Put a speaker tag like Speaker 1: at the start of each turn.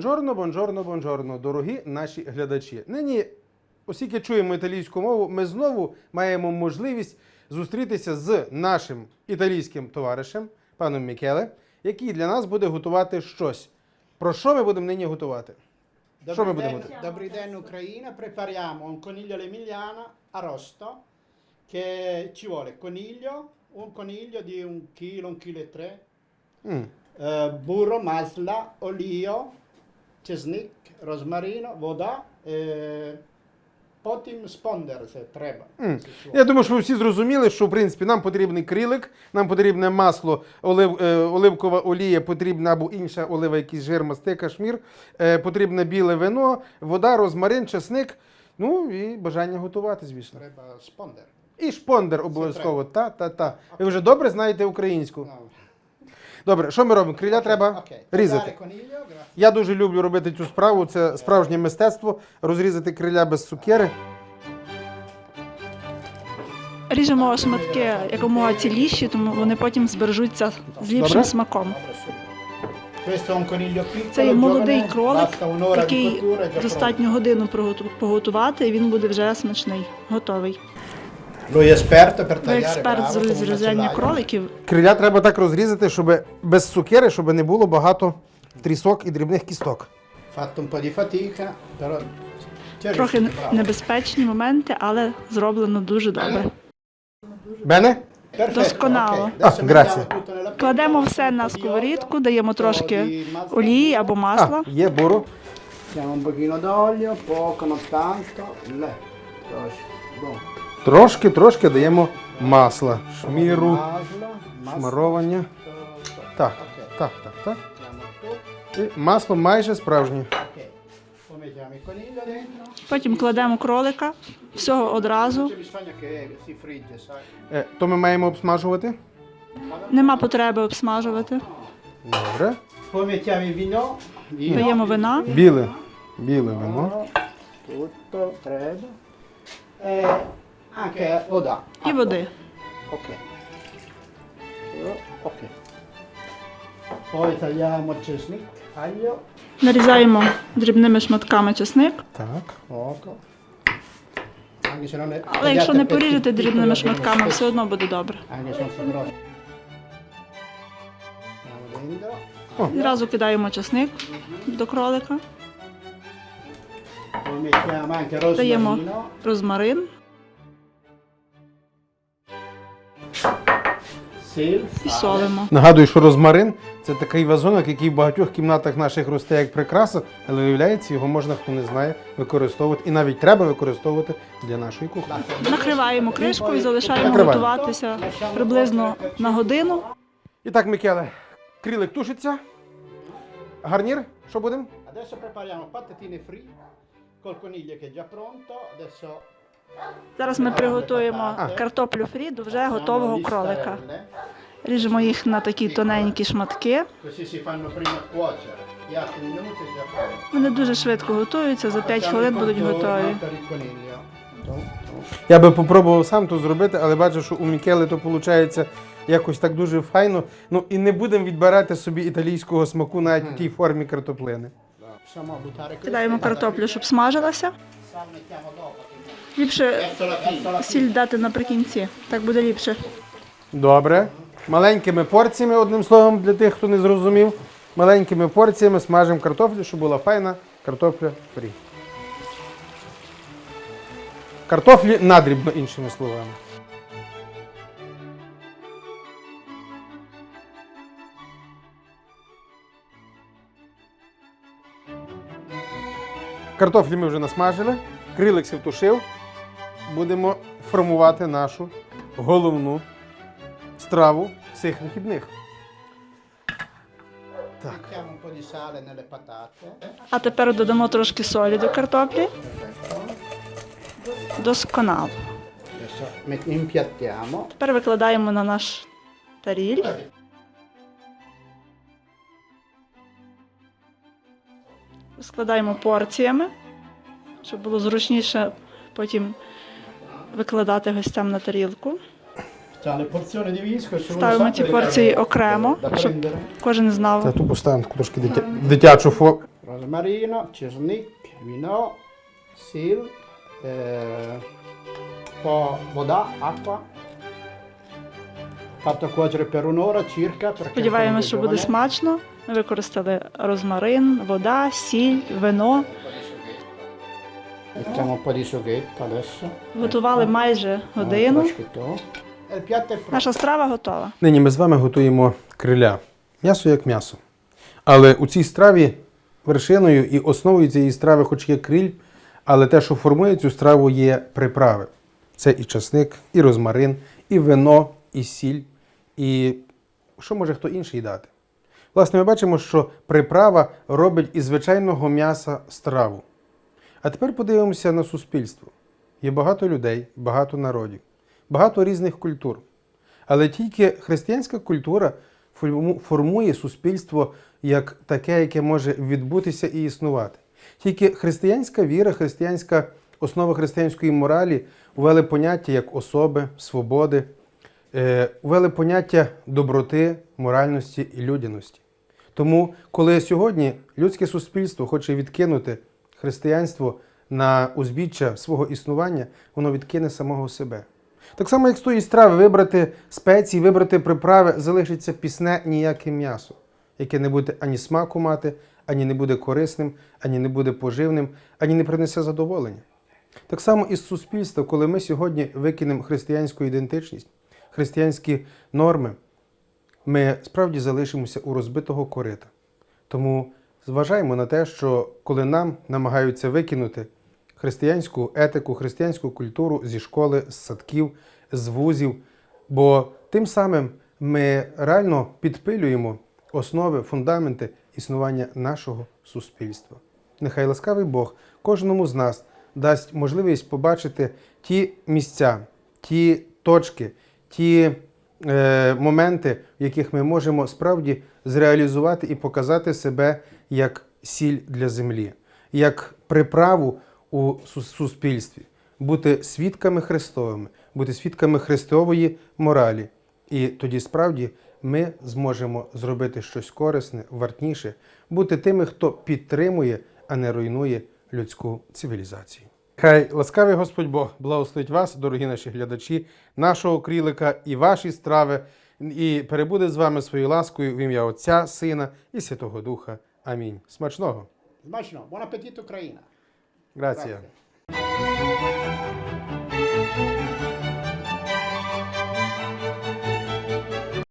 Speaker 1: Бонжорно, бонжорно, бонжорно, дорогі наші глядачі. Нині, оскільки чуємо італійську мову, ми знову маємо можливість зустрітися з нашим італійським товаришем, паном Мікеле, який для нас буде готувати щось. Про що ми будемо нині готувати? Що ми будемо готувати?
Speaker 2: Добрий день, Україна. Prepariamo un coniglio all'emiliana arrosto che ci vuole coniglio, un coniglio di un chilo, un chilo e tre,
Speaker 1: М.
Speaker 2: eh, burro, masla, olio, чесник, розмарino, вода, e потім спондер, це треба. Ci
Speaker 1: Я думаю, що ви всі зрозуміли, що в принципі нам потрібний крилик, нам потрібне масло, олив, е, оливкова олія, потрібна або інша олива, якийсь жир, мастика, шмір, е, потрібне біле вино, вода, розмарин, чесник. Ну і бажання готувати, звісно.
Speaker 2: Треба спондер.
Speaker 1: І шпондер обов'язково. Та, та, та. Ви вже добре знаєте українську.
Speaker 2: No.
Speaker 1: Добре, що ми робимо? Криля треба
Speaker 2: Окей.
Speaker 1: різати. Я дуже люблю робити цю справу. Це справжнє мистецтво розрізати криля без цукери.
Speaker 3: Ріжемо шматки якомога ціліші, тому вони потім збережуться з ліпшим
Speaker 1: Добре.
Speaker 3: смаком. Це молодий кролик, який достатньо годину поготувати, і він буде вже смачний, готовий. Ви
Speaker 2: tagliare,
Speaker 3: експерт
Speaker 2: bravo,
Speaker 3: з розрізання кроликів.
Speaker 1: Криля треба так розрізати, щоб без цукери, щоб не було багато трісок і дрібних кісток.
Speaker 3: Трохи небезпечні моменти, але зроблено дуже добре.
Speaker 1: Бене?
Speaker 3: Досконало.
Speaker 2: nella
Speaker 3: Кладемо все на сковорідку, даємо трошки олії або масла.
Speaker 1: А, є буру.
Speaker 2: Mettiamo un pochino d'olio, poco, non tanto. Le. Tрошки. Boh.
Speaker 1: Трошки, трошки даємо масла. Шміру,
Speaker 2: masla.
Speaker 1: Так, так, так, так. І масло майже справжнє.
Speaker 3: Потім кладемо кролика, всього одразу.
Speaker 1: Е, То ми маємо обсмажувати.
Speaker 3: Нема потреби обсмажувати.
Speaker 1: Добре.
Speaker 3: Даємо вина.
Speaker 1: Біле. Біле вино.
Speaker 2: Prego. E anche voda.
Speaker 3: І води.
Speaker 2: Ok. Ok. Poi tagliamo il cesnik, aglio,
Speaker 3: Нарізаємо дрібними шматками чесник.
Speaker 1: Так.
Speaker 2: è
Speaker 3: Але якщо не поріжете дрібними шматками, все одно буде добре. Відразу кидаємо чесник до кролика, даємо розмарин і солимо.
Speaker 1: Нагадую, що розмарин це такий вазонок, який в багатьох кімнатах наших росте як прикраса, але виявляється, його можна, хто не знає, використовувати. І навіть треба використовувати для нашої кухні.
Speaker 3: Накриваємо кришкою і залишаємо
Speaker 1: Накриваємо.
Speaker 3: готуватися приблизно на годину.
Speaker 1: І так, Микеле, крилик тушиться. Гарнір, що будемо?
Speaker 2: Adesso prepariamo patatine free col coniglio che è già pronto. Adesso
Speaker 3: Зараз ми приготуємо картоплю фрі до вже готового кролика. Ріжемо їх на такі тоненькі шматки. Вони дуже швидко готуються, за 5 хвилин будуть готові.
Speaker 1: Я би попробував сам то зробити, але бачу, що у Мікеле то виходить якось так дуже файно. Ну і не будемо відбирати собі італійського смаку навіть у тій формі картоплини.
Speaker 3: Кидаємо картоплю, щоб смажилася. Ліпше сіль дати наприкінці. Так буде ліпше.
Speaker 1: Добре. Маленькими порціями, одним словом, для тих, хто не зрозумів. Маленькими порціями смажимо картоплю, щоб була файна картопля фрі. Картофлі надрібно, іншими словами. Картофлі ми вже насмажили, крилик сів тушив. Будемо формувати нашу головну страву цих вихідних. Так.
Speaker 3: А тепер додамо трошки солі до картоплі. Досконало. Тепер викладаємо на наш таріль. Складаємо порціями, щоб було зручніше потім викладати гостям на тарілку. Ставимо ці порції окремо, щоб кожен
Speaker 1: Та
Speaker 3: знав,
Speaker 1: тут поставимо трошки дитя... дитячу фо...
Speaker 2: rosmarino, чесник, вино, сіль, е, по вода, аква. Fatto cuocere per un'ora circa. perché
Speaker 3: Сподіваємось, що буде смачно. Ми використали розмарин, вода, сіль, вино.
Speaker 2: Mettiamo un po' di sughetto adesso.
Speaker 3: Готували майже годину.
Speaker 2: tрошки того. E il piatto è pronto.
Speaker 3: Наша страва готова.
Speaker 1: Нині ми з вами готуємо криля. М'ясо як м'ясо. Але у цій страві вершиною і основою цієї страви, хоч є криль, але те, що формує цю страву, є приправи. Це і часник, і розмарин, і вино, і сіль, і що може хто інший дати. Власне, ми бачимо, що приправа робить із звичайного м'яса страву. А тепер подивимося на суспільство. Є багато людей, багато народів, багато різних культур. Але тільки християнська культура формує суспільство як таке, яке може відбутися і існувати. Тільки християнська віра, християнська основа християнської моралі ввели поняття як особи, свободи, е, ввели поняття доброти, моральності і людяності. Тому, коли сьогодні людське суспільство хоче відкинути християнство на узбіччя свого існування, воно відкине самого себе. Так само, як з тої страви вибрати спеції, вибрати приправи, залишиться пісне ніяке м'ясо, яке не буде ані смаку мати, ані не буде корисним, ані не буде поживним, ані не принесе задоволення. Так само і з суспільства, коли ми сьогодні викинемо християнську ідентичність, християнські норми, ми справді залишимося у розбитого корита. Тому зважаємо на те, що коли нам намагаються викинути християнську етику, християнську культуру зі школи, з садків, з вузів, бо тим самим ми реально підпилюємо основи, фундаменти існування нашого суспільства. Нехай ласкавий Бог кожному з нас дасть можливість побачити ті місця, ті точки, ті моменти, в яких ми можемо справді зреалізувати і показати себе як сіль для землі, як приправу у суспільстві, бути свідками Христовими, бути свідками Христової моралі. І тоді справді ми зможемо зробити щось корисне, вартніше, бути тими, хто підтримує, а не руйнує людську цивілізацію. Хай ласкавий Господь Бог благословить вас, дорогі наші глядачі, нашого крілика і ваші страви, і перебуде з вами своєю ласкою в ім'я Отця, Сина і Святого Духа. Амінь. Смачного.
Speaker 2: Смачно. Бон апетит, Україна.
Speaker 1: Грація.